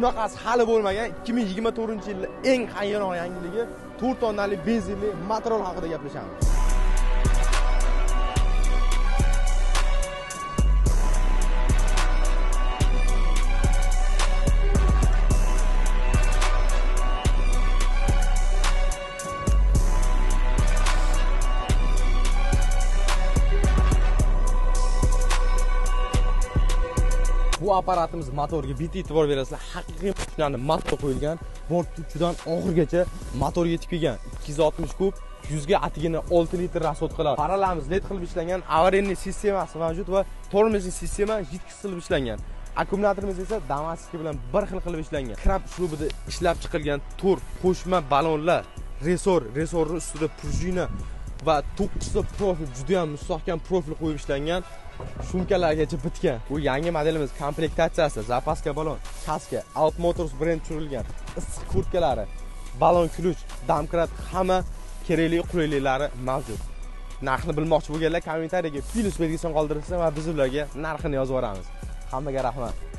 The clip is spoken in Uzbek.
bunaqasi hali bo'lmagan 2024 yilning eng hayron yangiligi 4 tonnali benzinli motorol haqida gaplashamiz. Bu apparatimiz motorga bitta e'tibor berasizlar haqiqiy mashinalarni motor qo'yilgan. Bort uchidan oxirigacha motor yetib kelgan. 260 kub yuzga atigina 6 litr расход qiladi. Paralamiz led qilib ishlangan аварийный sistemasi mavjud va tormozный sistema jidkis qilib ishlangan. Akkumulyatorimiz esa damaski bilan bir xil qilib ishlangan. Krab uslubida ishlab chiqilgan to'rt qo'shma ballonlar resor resorni ustida prujina va to'qqizta profil juda ham mustahkam profil qo'yib ishlangan. Sumkalargacha bitgan. Bu yangi modelimiz komplektatsiyasi zapaska balon kaska out motors brend tushirilgan issiq kurtkalari balon ключ domkrat hamma kerakli qulayliklari mavjud. Narxni bilmoqchi bo'lganlar kommentariyaga plyus belgisini qoldirsa va biz ularga narxini yozib yuboramiz. Hammaga rahmat.